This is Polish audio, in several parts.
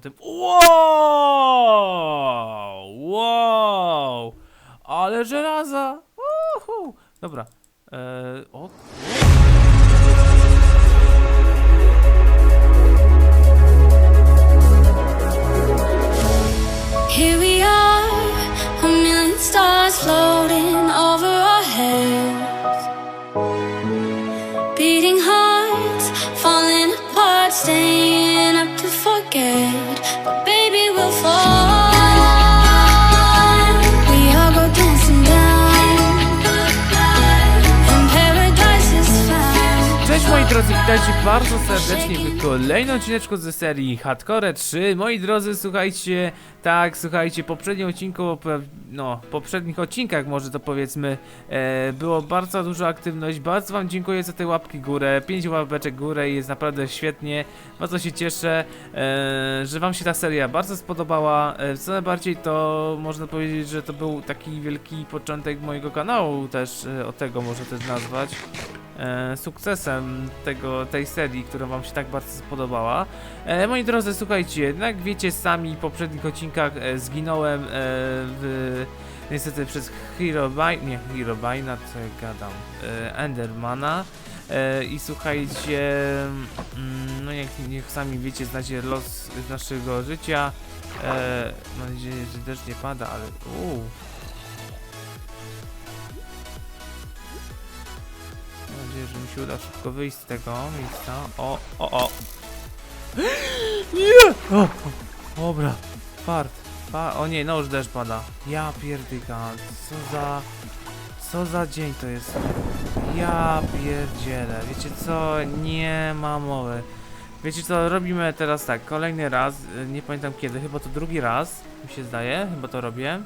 potem... Wow! Wow! Ale żelaza! Uhu! Dobra. Eee, o... music. Witajcie bardzo serdecznie w kolejnym odcineczku ze serii Hardcore 3. Moi drodzy, słuchajcie, tak, słuchajcie, poprzednim odcinku, no, poprzednich odcinkach może to powiedzmy, e, było bardzo dużo aktywność. Bardzo wam dziękuję za te łapki górę, 5 łapeczek górę jest naprawdę świetnie. Bardzo się cieszę, e, że wam się ta seria bardzo spodobała. E, co najbardziej to można powiedzieć, że to był taki wielki początek mojego kanału też, e, od tego może też nazwać e, sukcesem tego, tej serii, która wam się tak bardzo spodobała. E, moi drodzy, słuchajcie, jak wiecie sami w poprzednich odcinkach e, zginąłem e, w, niestety przez Herobrine, nie Herobrina, co ja gadam, e, Endermana. E, I słuchajcie, mm, no jak, sami wiecie, znacie los naszego życia. E, mam nadzieję, że deszcz nie pada, ale uuu. Mam nadzieję, że mi się uda szybko wyjść z tego miejsca. O, o, o. Nie! O, o, dobra. Fart. Fa o nie, no już deszcz pada. Ja pierdyka. Co za... Co za dzień to jest? Ja pierdzielę. Wiecie co? Nie ma mowy. Wiecie co? Robimy teraz tak. Kolejny raz. Nie pamiętam kiedy. Chyba to drugi raz. Mi się zdaje. Chyba to robię.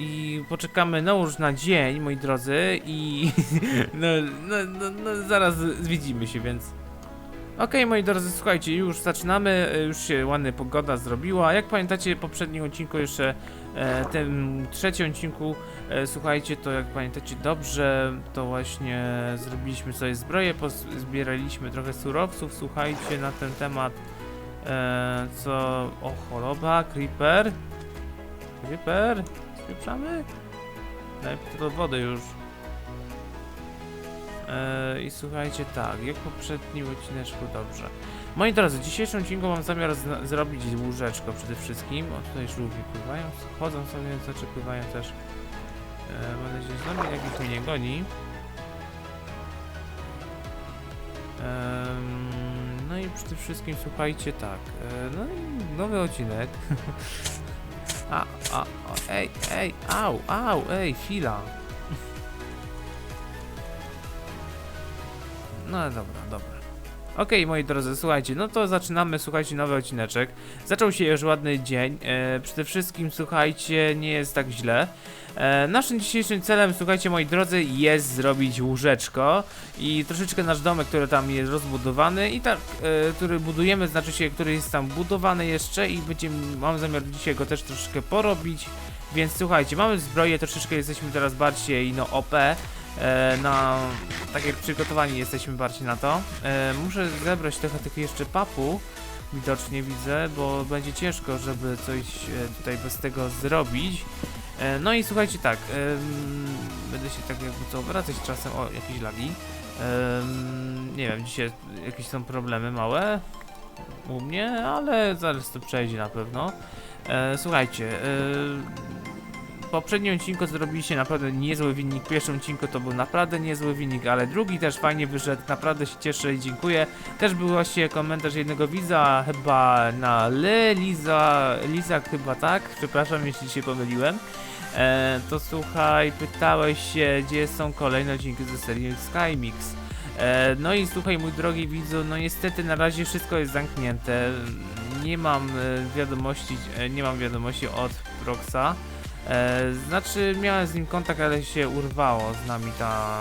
I poczekamy no już na dzień, moi drodzy, i no, no, no, no zaraz widzimy się, więc. Okej, moi drodzy, słuchajcie, już zaczynamy, e, już się ładna pogoda zrobiła. Jak pamiętacie, w poprzednim odcinku jeszcze, e, tym trzecim odcinku, e, słuchajcie, to jak pamiętacie dobrze, to właśnie zrobiliśmy sobie zbroję, zbieraliśmy trochę surowców, słuchajcie, na ten temat, e, co, o choroba, creeper, creeper, spieprzamy? Daj do wody już. Eee, I słuchajcie, tak, jak poprzednim odcineczku, dobrze. Moi drodzy, w dzisiejszym odcinku mam zamiar zrobić łóżeczko przede wszystkim. O, tutaj żółwie pływają, chodzą sobie, znaczy pływają też. Eee, mam nadzieję, że zombie jakiś mnie nie goni. Em, no i przede wszystkim, słuchajcie, tak, no i nowy odcinek. A, a, o, ej, ej, au, au, ej, chwila. No dobra, dobra. Okej, moi drodzy, słuchajcie, no to zaczynamy, słuchajcie, nowy odcineczek. Zaczął się już ładny dzień. E, przede wszystkim, słuchajcie, nie jest tak źle. E, naszym dzisiejszym celem, słuchajcie, moi drodzy, jest zrobić łóżeczko i troszeczkę nasz domek, który tam jest rozbudowany i tak, e, który budujemy, znaczy się, który jest tam budowany jeszcze i będziemy, mam zamiar dzisiaj go też troszeczkę porobić. Więc słuchajcie, mamy zbroję, troszeczkę jesteśmy teraz bardziej, no, OP. E, na tak jak przygotowani jesteśmy bardziej na to. Muszę zebrać trochę tych jeszcze papu, widocznie widzę, bo będzie ciężko, żeby coś tutaj bez tego zrobić. E, no i słuchajcie tak, będę się tak jakby co obracać czasem, o jakieś lagi. Nie wiem, dzisiaj jakieś są problemy małe u mnie, ale zaraz to przejdzie na pewno. E, słuchajcie, e, poprzednim odcinku zrobiliście naprawdę niezły wynik. Pierwszym odcinku to był naprawdę niezły wynik, ale drugi też fajnie wyszedł. Naprawdę się cieszę i dziękuję. Też był właśnie komentarz jednego widza, chyba na Le, Liza, Liza chyba tak. Przepraszam, jeśli się pomyliłem. E, to słuchaj, pytałeś się, gdzie są kolejne odcinki ze serii Skymix. E, no i słuchaj, mój drogi widzu, no niestety na razie wszystko jest zamknięte. Nie mam e, wiadomości, e, nie mam wiadomości od Proxa. E, znaczy miałem z nim kontakt, ale się urwało z nami ta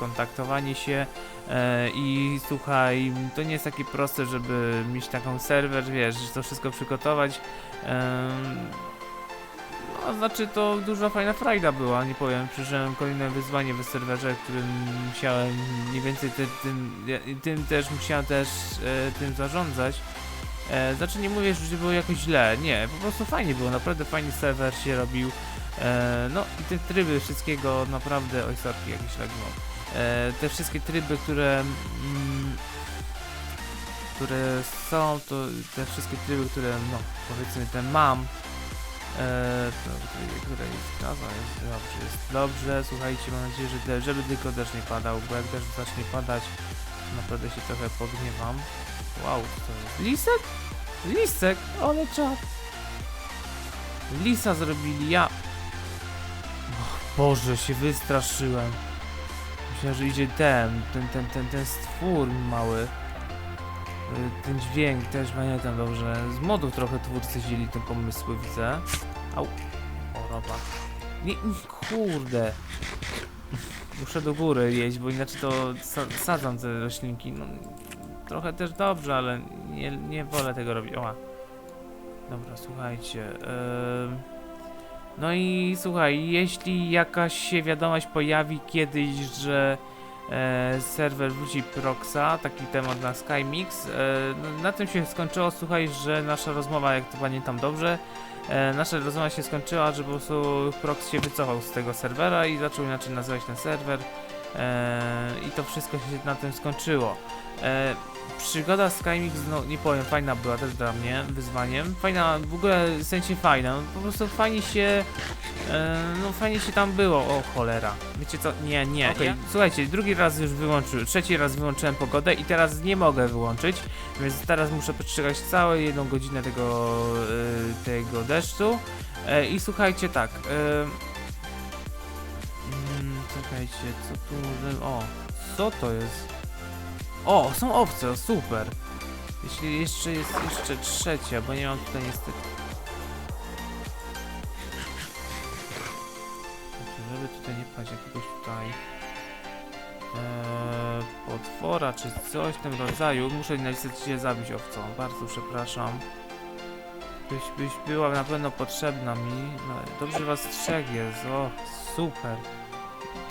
kontaktowanie się e, i słuchaj, to nie jest takie proste, żeby mieć taką serwer, wiesz, to wszystko przygotować. No, znaczy to duża fajna frajda była, nie powiem, przeżyłem kolejne wyzwanie w serwerze, którym musiałem mniej więcej ty, tym, ja- tym też musiałem też e, tym zarządzać. E, znaczy nie mówię, że było jakoś źle, nie, po prostu fajnie było, naprawdę fajnie serwer się robił. E, no i te tryby wszystkiego naprawdę, oj sorki, jakiś lag. E, te wszystkie tryby, które mm, które są, to te wszystkie tryby, które no powiedzmy te mam, e, to, które, jest gaza, jest dobrze, jest dobrze, słuchajcie, mam nadzieję, że żeby tylko deszcz nie padał, bo jak deszcz zacznie padać, naprawdę się trochę pogniewam. Wow, co jest? Lisek? Lisek? Ale czad. Lisa zrobili, ja... Och, Boże, się wystraszyłem. Myślałem, że idzie ten, ten, ten, ten, ten stwór mały. Y, Ten dźwięk też pamiętam dobrze. Z modów trochę twórcy wzięli te pomysły, widzę. Au. O, roba. Nie, kurde. Muszę do góry jeść, bo inaczej to sa- sadzam te roślinki. No, trochę też dobrze, ale nie, nie wolę tego robić. Oła. Dobra, słuchajcie. no i słuchaj, jeśli jakaś się wiadomość pojawi kiedyś, że e, serwer wróci Proxa, taki temat na SkyMix, e, no, na tym się skończyło, słuchaj, że nasza rozmowa, jak to pamiętam dobrze, e, nasza rozmowa się skończyła, że po prostu Prox się wycofał z tego serwera i zaczął inaczej nazywać ten serwer i to wszystko się na tym skończyło. E, przygoda SkyMix, no nie powiem, fajna była też dla mnie, wyzwaniem. Fajna, w ogóle w sensie fajna, po prostu fajnie się, e, no fajnie się tam było, o cholera. Wiecie co, nie, nie, Okej. ja, słuchajcie, drugi raz już wyłączyłem, trzeci raz wyłączyłem pogodę i teraz nie mogę wyłączyć, więc teraz muszę przeczekać całą jedną godzinę tego, e, tego deszczu. E, I słuchajcie, tak, e, czekajcie, co tu może, o, co to jest? O, są owce, super. Jeśli jeszcze jest jeszcze trzecia, bo nie mam tutaj niestety. Żeby tutaj nie paść jakiegoś tutaj eee, potwora czy coś w tym rodzaju, muszę niestety zabić owcą. Bardzo przepraszam. Byś, byś była na pewno potrzebna mi. No, dobrze was trzech jest, o, super.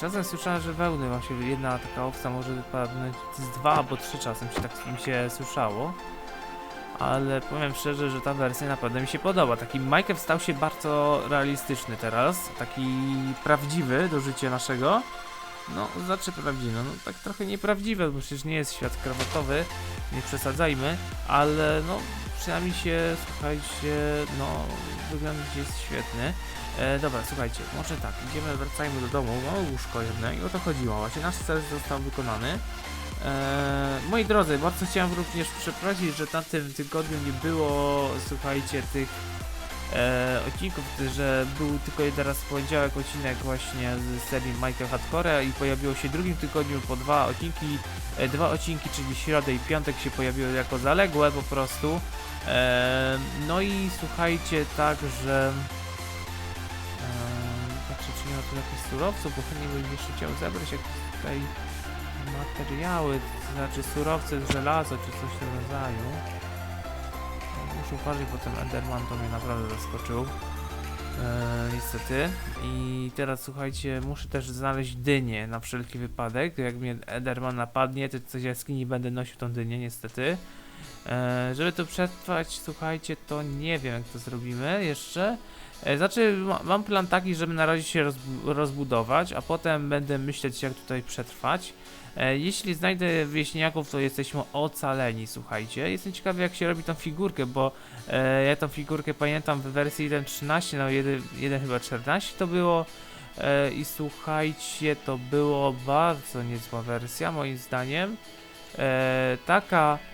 Czasem słyszałem, że wełny właśnie jedna taka owca może wypadnąć z dwa albo trzy czasem się tak mi się słyszało. Ale powiem szczerze, że ta wersja naprawdę mi się podoba. Taki Minecraft stał się bardzo realistyczny teraz. Taki prawdziwy do życia naszego. No, znaczy prawdziwy, no tak trochę nieprawdziwe, bo przecież nie jest świat krawatowy, nie przesadzajmy, ale no przynajmniej się, słuchajcie, no wygląd jest świetny. E, dobra, słuchajcie, może tak, idziemy, wracajmy do domu, mamy łóżko jedno i o to chodziło, właśnie nasz cel został wykonany. E, moi drodzy, bardzo chciałem również przeprosić, że na tym tygodniu nie było, słuchajcie, tych e, odcinków, że był tylko jeden raz w poniedziałek odcinek właśnie z serii Michael Hardcore i pojawiło się w drugim tygodniu po dwa odcinki, e, dwa odcinki, czyli środę i piątek się pojawiły jako zaległe po prostu. No i słuchajcie, tak, że Eee, Patrzę, czy nie ma tu jakichś surowców, bo chętnie bym jeszcze chciał zebrać jakieś tutaj materiały, to znaczy surowce z żelazo, czy coś w tym rodzaju. Muszę uważać, bo ten Enderman to mnie naprawdę zaskoczył. Niestety. I teraz słuchajcie, muszę też znaleźć dynię na wszelki wypadek. Jak mnie Enderman napadnie, to coś jaskini będę nosił tą dynię, niestety. Eee, żeby to przetrwać, słuchajcie, to nie wiem jak to zrobimy jeszcze. E, Znaczy, ma, mam plan taki, żeby na razie się rozbu- rozbudować, a potem będę myśleć, jak tutaj przetrwać. E, jeśli znajdę wieśniaków, to jesteśmy ocaleni, słuchajcie. Jestem ciekawy, jak się robi tą figurkę, bo e, ja tą figurkę pamiętam w wersji 1.13, no 1, 1 chyba 14 to było. E, I słuchajcie, to było bardzo niezła wersja, moim zdaniem. E, taka, e,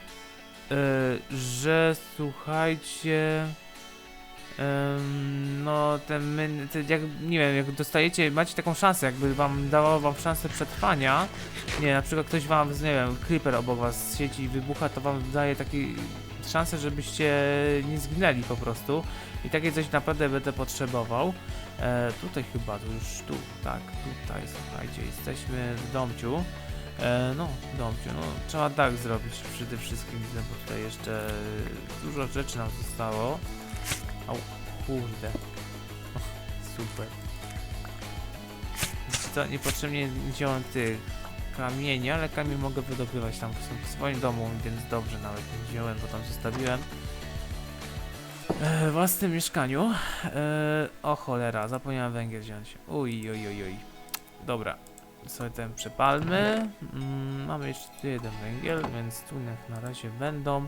że słuchajcie. No, ten, my, jak, nie wiem, jak dostajecie, macie taką szansę, jakby wam dawało wam szansę przetrwania, nie, na przykład ktoś wam, nie wiem, creeper obok was sieci wybucha, to wam daje taki szansę, żebyście nie zginęli po prostu i takie coś naprawdę będę potrzebował. E, tutaj chyba, to już tu, tak, tutaj, słuchajcie, jesteśmy w domciu. E, no, domciu, no, trzeba tak zrobić przede wszystkim, widzę, bo tutaj jeszcze dużo rzeczy nam zostało. Au, kurde. Super. Wiecie Co, niepotrzebnie wziąłem tych kamieni, ale kamień mogę wydobywać tam w, swoim domu, więc dobrze nawet nie wziąłem, bo tam zostawiłem. e, własnym mieszkaniu. E, o cholera, zapomniałem węgiel wziąć. Uj, uj, uj. Dobra, sobie ten przepalmy. Mm, mamy jeszcze tu jeden węgiel, więc tu niech na razie będą.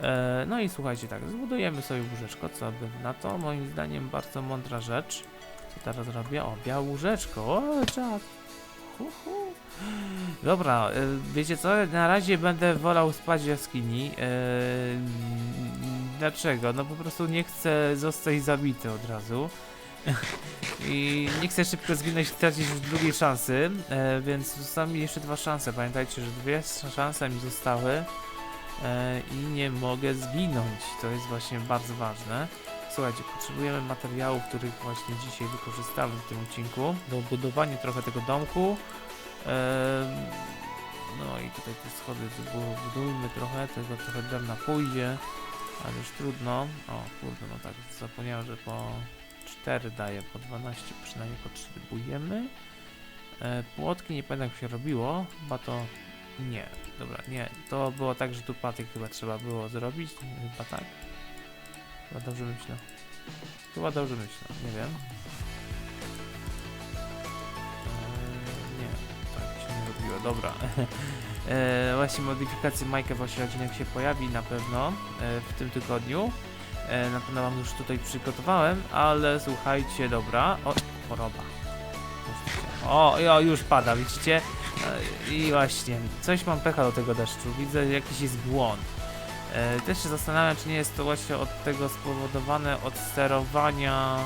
E, no i słuchajcie, tak, zbudujemy sobie łóżeczko, co by na to? Moim zdaniem bardzo mądra rzecz. Co teraz robię? O, białe łóżeczko, o, hu. Dobra, e, wiecie co? Na razie będę wolał spać w jaskini. E, dlaczego? No po prostu nie chcę zostać zabity od razu. I nie chcę szybko zginąć stracić już drugiej szansy, e, więc zostały mi jeszcze dwa szanse. Pamiętajcie, że dwie szanse mi zostały e, i nie mogę zginąć. To jest właśnie bardzo ważne. Słuchajcie, potrzebujemy materiałów, których właśnie dzisiaj wykorzystamy w tym odcinku do budowania trochę tego domku. Em, no i tutaj te schody budujmy trochę, tego trochę drewna pójdzie, ale już trudno. O kurde, no tak, zapomniałem, że po 4 daje, po 12 przynajmniej potrzebujemy. E, płotki nie pamiętam jak się robiło, chyba to nie, dobra, nie, to było tak, że tu patyk chyba trzeba było zrobić, chyba tak. Chyba dobrze myślę. Chyba dobrze myślę, nie wiem. Eee, nie, tak się nie robiło, dobra. Eee, właśnie modyfikacje Majka właśnie odcinek się pojawi na pewno e, w tym tygodniu. E, na pewno wam już tutaj przygotowałem, ale słuchajcie, dobra. O, choroba. O, o, już pada, widzicie? E, I właśnie, coś mam pecha do tego deszczu. Widzę, jakiś jest błąd. E, też się zastanawiam, czy nie jest to właśnie od tego spowodowane od sterowania.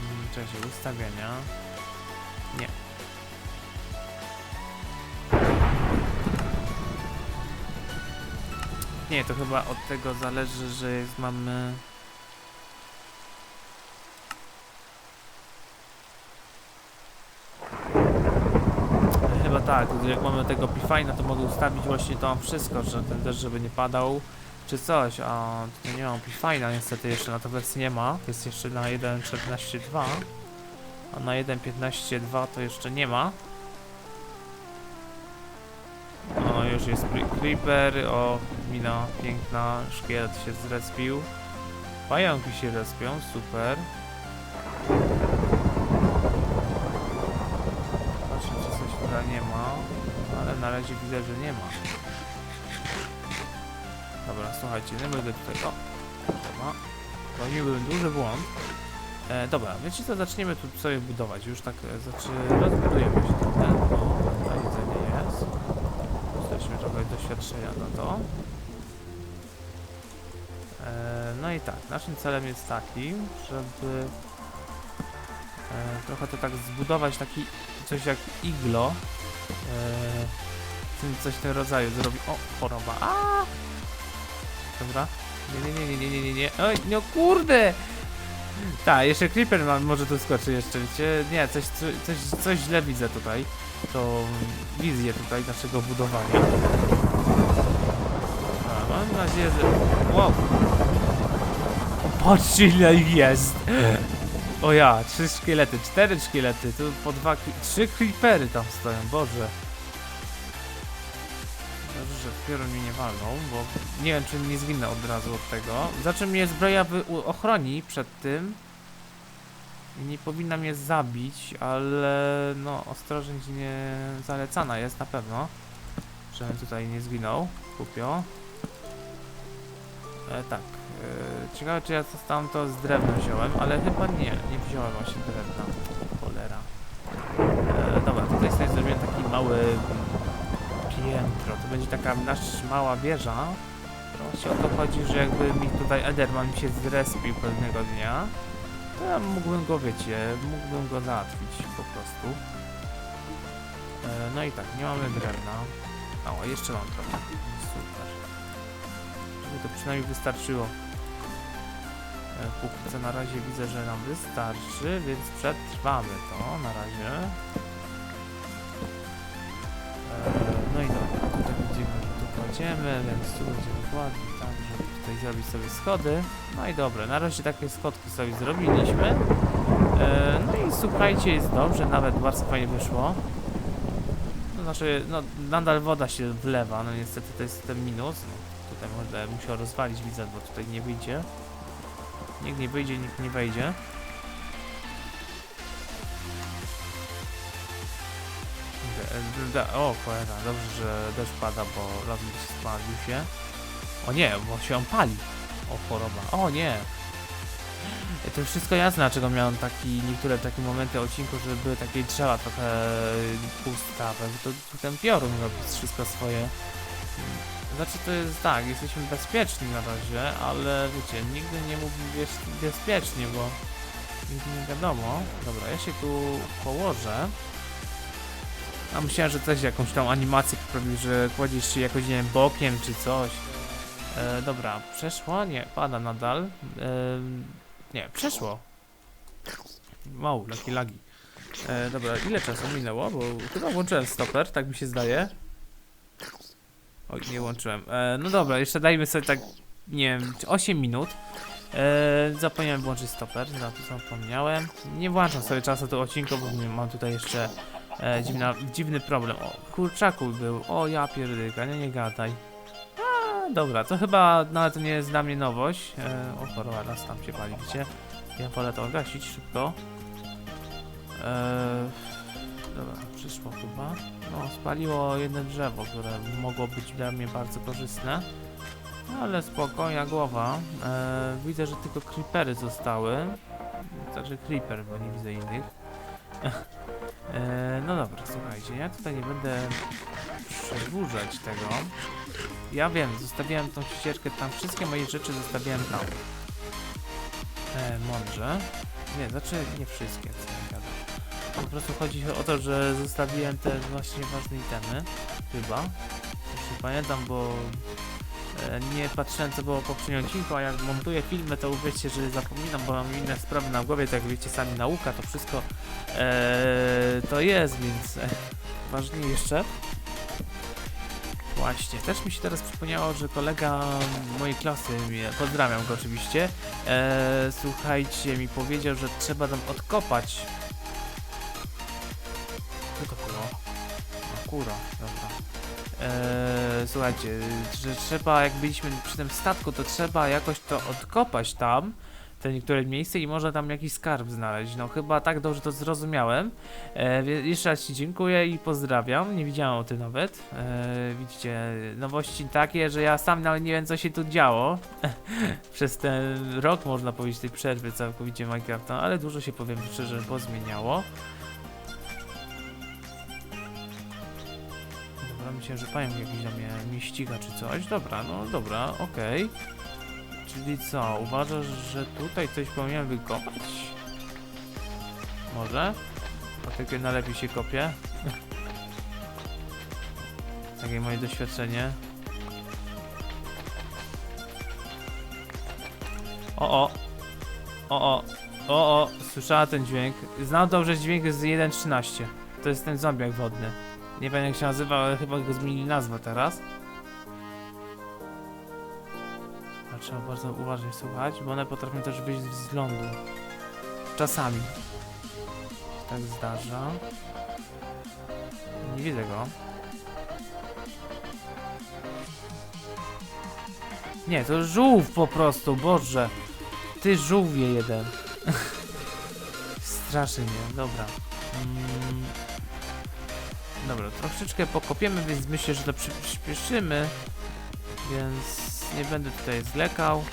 Hmm, Cześć, ustawienia. Nie. Nie, to chyba od tego zależy, że jest, mamy. Chyba tak, jak mamy tego Pifina, to mogę ustawić właśnie to wszystko, że ten deszcz żeby nie padał, czy coś, a tutaj nie mam Pifina, niestety jeszcze na to wersji nie ma, jest jeszcze na 1.14.2, a na 1.15.2 to jeszcze nie ma. O, już jest cre- Creeper, o, mina piękna, szkielet się zrespił. Pająki się respią, super. Na razie widzę, że nie ma. Dobra, słuchajcie, nie będę tutaj... O, ma. Popełniłbym duży błąd. E, dobra, wiecie co, zaczniemy tu sobie budować. Już tak, e, znaczy, rozbudujemy się trochę. O, tutaj jedzenie jest. Dostaliśmy trochę doświadczenia na to. E, no i tak, naszym celem jest taki, żeby e, trochę to tak zbudować taki coś jak iglo. E, coś w tym rodzaju zrobi. O, choroba. A! Dobra. Nie, nie, nie, nie, nie, nie, nie. Oj, no kurde! Tak, jeszcze creeper ma, może tu skoczy jeszcze? Nie, coś, coś, coś źle widzę tutaj. To wizję tutaj naszego budowania. A, mam nadzieję, że... Wow! Patrzcie ile jest! O ja, trzy szkielety, cztery szkielety, tu po dwa, trzy creepery tam stoją, Boże. Piorun mnie nie walną, bo nie wiem, czy nie zginę od razu od tego. Za czym mnie zbroja ochroni przed tym. I nie powinna mnie zabić, ale no ostrożność nie zalecana jest na pewno. Żebym tutaj nie zginął. Kupio. E, tak. E, ciekawe czy ja tam to z drewna wziąłem, ale chyba nie, nie wziąłem właśnie drewna. Cholera. E, dobra, tutaj sobie zrobiłem taki mały piętro. To będzie taka nasza mała wieża. Właśnie o to chodzi, że jakby mi tutaj Ederman mi się zrespił pewnego dnia, to ja mógłbym go, wiecie, mógłbym go załatwić po prostu. E, no i tak, nie mamy drewna. O, jeszcze mam trochę. Super. Żeby to przynajmniej wystarczyło. E, póki co na razie widzę, że nam wystarczy, więc przetrwamy to na razie. Kładziemy, więc tu będziemy kładli, tak, żeby tutaj zrobić sobie schody. No i dobra, na razie takie schodki sobie zrobiliśmy. E, no i słuchajcie, jest dobrze, nawet bardzo fajnie wyszło. No znaczy, no nadal woda się wlewa, no niestety to jest ten minus. No, tutaj będę musiał rozwalić, widzę, bo tutaj nie wyjdzie. Nikt nie wyjdzie, nikt nie wejdzie. D- d- O, cholera, dobrze, że deszcz pada, bo lawnik spalił się. O nie, bo się on pali. O, choroba. O nie! To wszystko jasne, dlaczego miałem taki, niektóre takie momenty odcinku, że były takie drzewa trochę pustawe. To, to ten piorun robi wszystko swoje. Znaczy to jest tak, jesteśmy bezpieczni na razie, ale wiecie, nigdy nie być bezpiecznie, bo nigdy nie wiadomo. Dobra, ja się tu położę. A myślałem, że coś jakąś tam animację poprawił, że kładziesz się jakoś, nie wiem, bokiem czy coś. E, dobra, przeszło? Nie, pada nadal. E, nie, przeszło. Wow, laki lagi. E, dobra, ile czasu minęło? Bo chyba włączyłem stoper, tak mi się zdaje. Oj, nie łączyłem. E, no dobra, jeszcze dajmy sobie tak, nie wiem, 8 minut. E, zapomniałem włączyć stoper, za to zapomniałem. Nie włączam sobie czasu do odcinku, bo mam tutaj jeszcze e, dziwna, dziwny problem. O, kurczaku był. O, ja pierdyka, nie, nie gadaj. A, dobra, to chyba nawet nie jest dla mnie nowość. E, o, choroba, las tam się pali, widzicie? Ja wolę to gasić szybko. E, dobra, przyszło chyba. No, spaliło jedno drzewo, które mogło być dla mnie bardzo korzystne. Ale spokojna głowa. E, widzę, że tylko creepery zostały. Także creeper, bo nie widzę innych. e, no dobra, słuchajcie, ja tutaj nie będę przedłużać tego. Ja wiem, zostawiałem tą ścieżkę tam, wszystkie moje rzeczy zostawiałem tam. E, mądrze. Nie, znaczy nie wszystkie, co ja gadam. Po prostu chodzi o to, że zostawiłem te właśnie ważne itemy. Chyba. Już nie pamiętam, bo nie patrzyłem co było w poprzednim odcinku, a jak montuję filmy, to uwierzcie, że zapominam, bo mam inne sprawy na głowie, tak jak wiecie sami nauka, to wszystko e, to jest, więc e, ważniejsze. Właśnie, też mi się teraz przypomniało, że kolega mojej klasy, mnie- pozdrawiam go oczywiście, e, słuchajcie, mi powiedział, że trzeba tam odkopać co to było? No kura, dobra. Eee, słuchajcie, że trzeba, jak byliśmy przy tym statku, to trzeba jakoś to odkopać tam, te niektóre miejsce i można tam jakiś skarb znaleźć. No chyba tak dobrze to zrozumiałem. Eee, jeszcze raz Ci dziękuję i pozdrawiam. Nie widziałem o tym nawet. Eee, widzicie, nowości takie, że ja sam nawet nie wiem co się tu działo. Przez ten rok można powiedzieć tej przerwy całkowicie Minecrafta, ale dużo się powiem szczerze pozmieniało. Myślałem, że pająk jakiś na mnie, mnie ściga czy coś. Dobra, no dobra, okej. Czyli co, uważasz, że tutaj coś powinienem wykopać? Może? Dlatego na lepiej się kopie. Takie moje doświadczenie. O o! O o! O o! Słyszała ten dźwięk. Znam dobrze dźwięk z 1.13. To jest ten zombiak wodny. Nie wiem jak się nazywa, ale chyba go zmienili nazwę teraz. Trzeba bardzo uważnie słuchać, bo one potrafią też wyjść z lądu. Czasami. Tak zdarza. Nie widzę go. Nie, to żółw po prostu, Boże. Ty żółwie jeden. Strasznie mnie, dobra. Dobra, troszeczkę pokopiemy, więc myślę, że to przy- przyspieszymy. Więc nie będę tutaj zwlekał.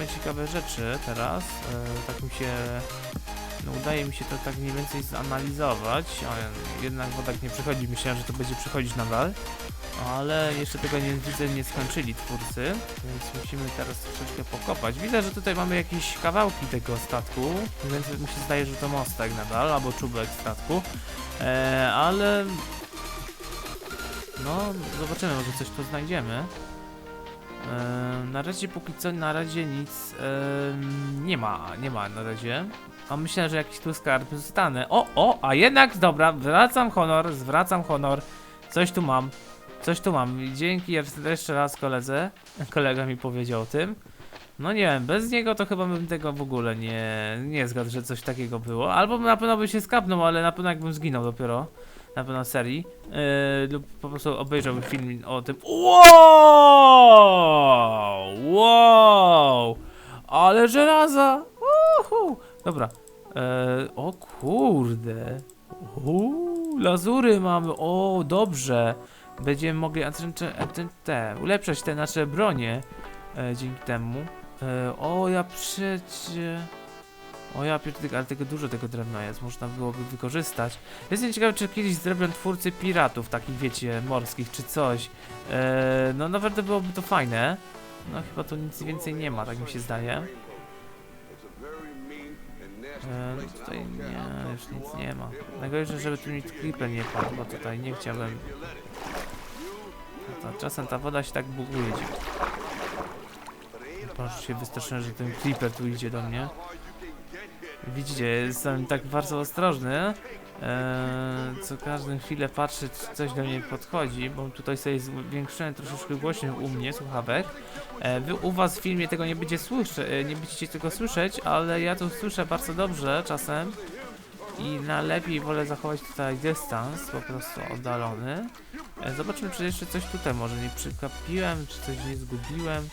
Znajdujemy ciekawe rzeczy teraz. E, tak mi się. No udaje mi się to tak mniej więcej zanalizować. O, jednak wodak nie przychodzi. Myślałem, że to będzie przychodzić nadal. Ale jeszcze tego nie widzę, nie skończyli twórcy, więc musimy teraz troszeczkę pokopać. Widzę, że tutaj mamy jakieś kawałki tego statku, więc mi się zdaje, że to mostek nadal, albo czubek statku. E, ale no, zobaczymy, może coś tu znajdziemy. Na razie póki co na razie nic em, nie ma, nie ma na razie. A myślę, że jakiś tu skarb zostanę. O, o, a jednak, dobra, zwracam honor, zwracam honor. Coś tu mam. Coś tu mam. Dzięki jeszcze raz koledze. Kolega mi powiedział o tym. No nie wiem, bez niego to chyba bym tego w ogóle nie, nie zgadł, że coś takiego było. Albo na pewno by się skapnął, ale na pewno jakbym zginął dopiero. Na pewno serii. Yy, lub po prostu obejrzałbym film o tym. Wow! Wow! Ale żelaza! Uhu. Dobra. E, o kurde. Uuu, lazury mamy. O, dobrze. Będziemy mogli te, ulepszać te nasze bronie e, dzięki temu. E, o, ja przecie... O ja pierdolę, ale tego dużo tego drewna jest, można byłoby wykorzystać. Jestem ciekawy, czy kiedyś zrobią twórcy piratów, takich wiecie, morskich, czy coś. E, no naprawdę byłoby to fajne. No chyba tu nic więcej nie ma, tak mi się zdaje. E, no tutaj nie, już nic nie ma. Najgorzej, żeby tu nic creeper nie padł, bo tutaj nie chciałbym. No to czasem ta woda się tak buguje. Proszę się wystraszyłem, że ten creeper tu idzie do mnie. Widzicie, jestem tak bardzo ostrożny. Eee, co każdą chwilę patrzę, czy coś do mnie podchodzi, bo tutaj sobie zwiększyłem troszeczkę głośniej u mnie słuchawek. E, wy u was w filmie tego nie będzie słyszeć, nie będziecie tego słyszeć, ale ja to słyszę bardzo dobrze czasem. I na lepiej wolę zachować tutaj dystans, po prostu oddalony. E, zobaczymy, czy jeszcze coś tutaj może nie przykapiłem, czy coś nie zgubiłem.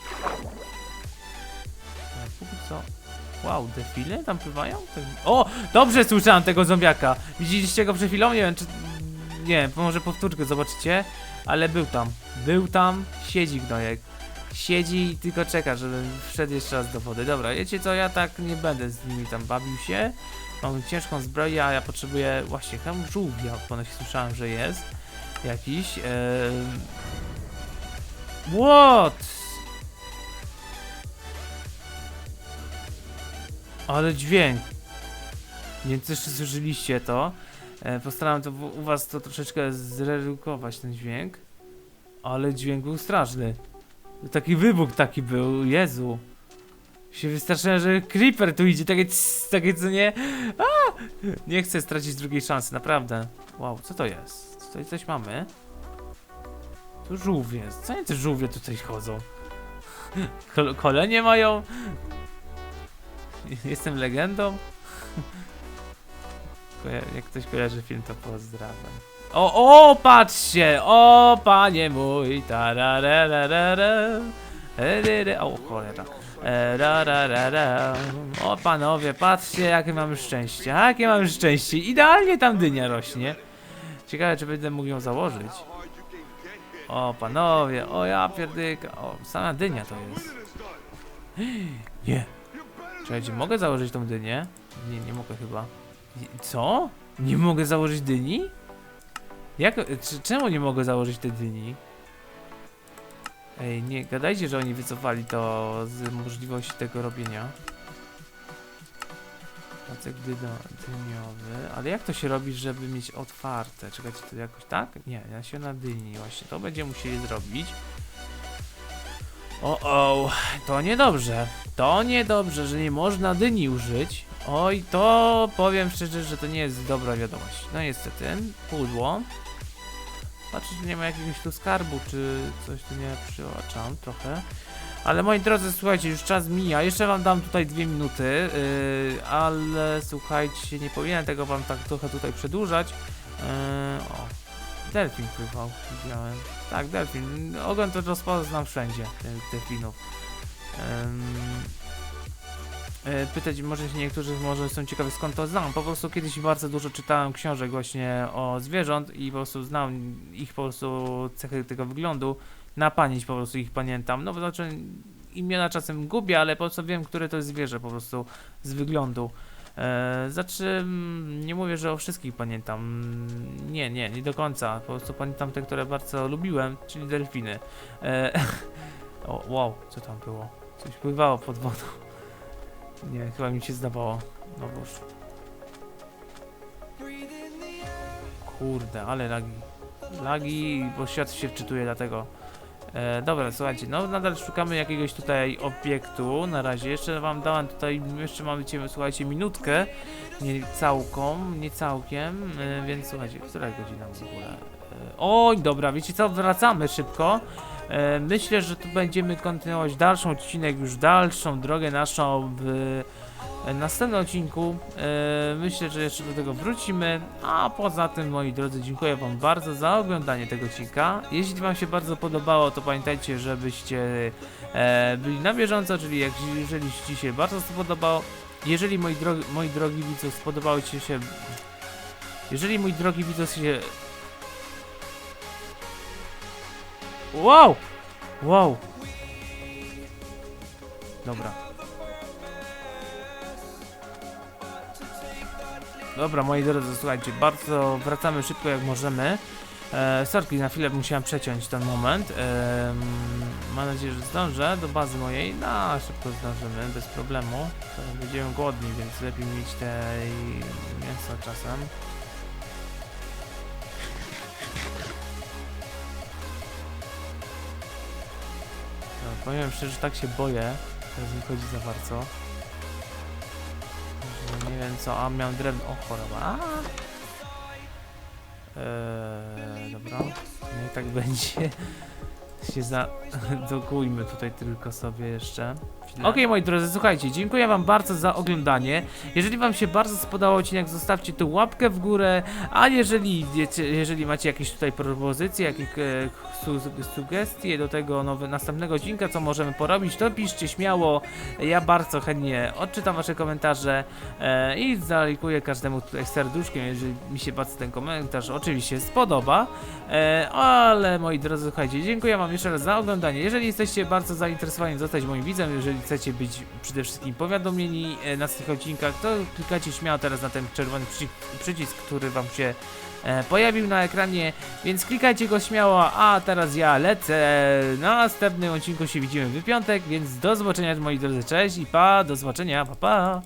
E, póki co Wow, defile tam pływają? O! Dobrze słyszałem tego zombiaka! Widzieliście go przed chwilą? Nie wiem, czy... Nie wiem, może powtórkę zobaczycie. Ale był tam. Był tam. Siedzi gnojek. Siedzi i tylko czeka, żeby wszedł jeszcze raz do wody. Dobra, wiecie co, ja tak nie będę z nimi tam bawił się. Mam ciężką zbroję, a ja potrzebuję właśnie tam żółwia, ponoć słyszałem, że jest. Jakiś. Eee... What? Ale dźwięk. Czy jeszcze słyszeliście to. E, postaram to u was to troszeczkę zredukować ten dźwięk. Ale dźwięk był straszny. Taki wybuch taki był, Jezu. Się wystraszyłem, że creeper tu idzie, takie cs, takie co nie. A! Nie chcę stracić drugiej szansy, naprawdę. Wow, co to jest? Tutaj coś mamy. Tu żółwie. Co nie te żółwie tutaj chodzą? Kol kolenie mają? Jestem legendą? Jak ktoś kojarzy film, to pozdrawiam. O, o, patrzcie! O, panie mój! tarararara, erere, O, cholera. E, ra, ra, ra, ra. O, panowie, patrzcie, jakie mamy szczęście. Jakie mamy szczęście. Idealnie tam dynia rośnie. Ciekawe, czy będę mógł ją założyć. O, panowie, o, ja pierdyka. O, sama dynia to jest. Nie. Czekajcie, mogę założyć tą dynię? Nie, nie mogę chyba. Co? Nie mogę założyć dyni? Jak, czemu nie mogę założyć tej dyni? Ej, nie gadajcie, że oni wycofali to z możliwości tego robienia. Placek dyniowy, ale jak to się robi, żeby mieć otwarte? Czekajcie, to jakoś tak? Nie, nasiona dyni, właśnie to będziemy musieli zrobić. O, o, to niedobrze. To niedobrze, że nie można dyni użyć. Oj, to powiem szczerze, że to nie jest dobra wiadomość. No niestety, pudło. Patrzę, czy nie ma jakiegoś tu skarbu, czy coś tu nie przyłaczam trochę. Ale moi drodzy, słuchajcie, już czas mija. Jeszcze wam dam tutaj dwie minuty, yy, ale słuchajcie, nie powinienem tego wam tak trochę tutaj przedłużać. Yy, o, delfin pływał, widziałem. Tak, delfin. Ogon to rozpoznam wszędzie, delfinów. Ym, e, pytać może się niektórzy może są ciekawi skąd to znam. Po prostu kiedyś bardzo dużo czytałem książek właśnie o zwierząt i po prostu znam ich po prostu cechy tego wyglądu. Na pamięć po prostu ich pamiętam. No znaczy imiona czasem gubię, ale po prostu wiem, które to jest zwierzę po prostu z wyglądu. E, znaczy, mm, nie mówię, że o wszystkich pamiętam. Nie, nie, nie do końca. Po prostu pamiętam te, które bardzo lubiłem, czyli delfiny. E, o, wow, co tam było? Coś pływało pod wodą. Nie, chyba mi się zdawało. No boż. Kurde, ale lagi. Lagi, bo świat się wczytuje dlatego. E, dobra, słuchajcie, no nadal szukamy jakiegoś tutaj obiektu na razie. Jeszcze wam dałem tutaj, jeszcze mamy cię, słuchajcie, minutkę, nie całką, nie całkiem, e, więc słuchajcie, która godzina w ogóle? E, oj, dobra, wiecie co, wracamy szybko. E, myślę, że tu będziemy kontynuować dalszą odcinek, już dalszą drogę naszą w następnym odcinku. E, myślę, że jeszcze do tego wrócimy. A poza tym, moi drodzy, dziękuję Wam bardzo za oglądanie tego odcinka. Jeśli Wam się bardzo podobało, to pamiętajcie, żebyście e, byli na bieżąco, czyli jak, jeżeli Ci się bardzo spodobało, jeżeli moi, drogi, moi drogi widzów spodobały Ci się, jeżeli mój drogi widz się Wow! Wow! Dobra. Dobra, moi drodzy, słuchajcie, bardzo wracamy szybko jak możemy. E, sorki, na chwilę musiałem przeciąć ten moment. E, mam nadzieję, że zdążę do bazy mojej. No, szybko zdążymy, bez problemu. Będziemy głodni, więc lepiej mieć te mięso czasem. Powiem szczerze, że tak się boję. Teraz mi chodzi za bardzo. Nie wiem co, a miałem drewno. O choroba. Eee, dobra. Niech tak będzie. Się za... Dokujmy tutaj tylko sobie jeszcze. Okej, moi drodzy, słuchajcie, dziękuję wam bardzo za oglądanie. Jeżeli wam się bardzo spodobał odcinek, zostawcie tu łapkę w górę, a jeżeli wiecie, jeżeli macie jakieś tutaj propozycje, jakieś e, su sugestie do tego nowy, następnego odcinka, co możemy porobić, to piszcie śmiało. Ja bardzo chętnie odczytam wasze komentarze e, i zalikuję każdemu tutaj serduszkiem, jeżeli mi się bardzo ten komentarz oczywiście spodoba. E, ale moi drodzy, słuchajcie, dziękuję wam jeszcze raz za oglądanie. Jeżeli jesteście bardzo zainteresowani zostać moim widzem, jeżeli chcecie być przede wszystkim powiadomieni e, na tych odcinkach, to klikacie śmiało teraz na ten czerwony przycisk, przycisk który wam się e, pojawił na ekranie, więc klikajcie go śmiało, a teraz ja lecę. Na następnym odcinku się widzimy w piątek, więc do zobaczenia moi drodzy, cześć i pa, do zobaczenia, pa pa.